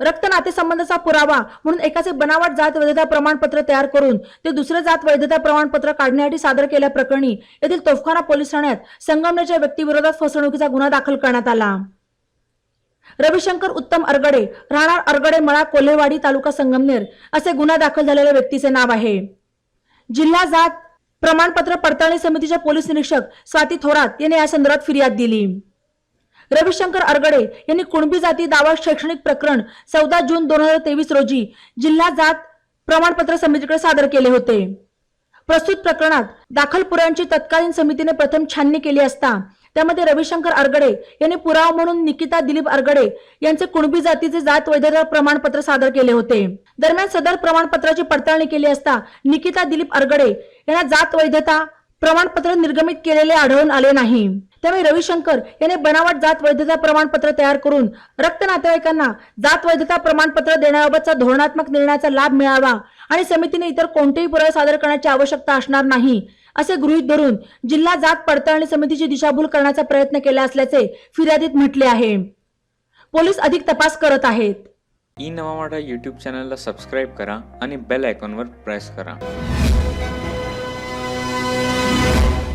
रक्त नातेसंबंधाचा पुरावा म्हणून एकाचे बनावट जात वैधता प्रमाणपत्र तयार करून ते दुसरे जात वैधता प्रमाणपत्र काढण्यासाठी सादर केल्याप्रकरणी येथील तोफखाना पोलीस ठाण्यात संगमनेरच्या व्यक्तीविरोधात फसवणुकीचा गुन्हा दाखल करण्यात आला. रविशंकर उत्तम अरगडे राहणार अरगडे मळा कोल्हेवाडी तालुका संगमनेर असे गुन्हा दाखल झालेल्या व्यक्तीचे नाव आहे. जिल्हा जात प्रमाणपत्र पडताळणी समितीच्या पोलीस निरीक्षक स्वाती थोरात यांनी या संदर्भात फिर्याद दिली. रविशंकर अरगडे यांनी कुणबी जाती दावा शैक्षणिक प्रकरण चौदा जून दोन हजार तेवीस रोजी जिल्हा जात प्रमाणपत्र समितीकडे सादर केले होते. प्रस्तुत प्रकरणात दाखल पुराव्यांची तत्कालीन समितीने प्रथम छाननी केली असता त्यामध्ये रविशंकर अरगडे यांनी पुरावा म्हणून निकिता दिलीप अरगडे यांचे कुणबी जातीचे जात वैधता प्रमाणपत्र सादर केले होते. दरम्यान सदर प्रमाणपत्राची पडताळणी केली असता निकिता दिलीप अरगडे यांना जात वैधता प्रमाणपत्र निर्गमित केलेले आढळून आले नाही. त्यामुळे रविशंकर यांनी बनावट जात वैधता प्रमाणपत्र तयार करून रक्त नातेवाईकांना जात वैधता प्रमाणपत्र देण्याबाबतचा धोरणात्मक निर्णयाचा लाभ मिळावा आणि समितीने इतर कोणतेही पुरावे सादर करण्याची आवश्यकता असणार नाही असे गृहीत धरून जिल्हा जात पडताळणी समितीची दिशाभूल करण्याचा प्रयत्न केला असल्याचे फिर्यादीत म्हटले आहे. पोलीस अधिक तपास करत आहेत. ई नवा यूट्यूब चॅनलला सबस्क्राईब करा आणि बेल आयकॉनवर प्रेस करा.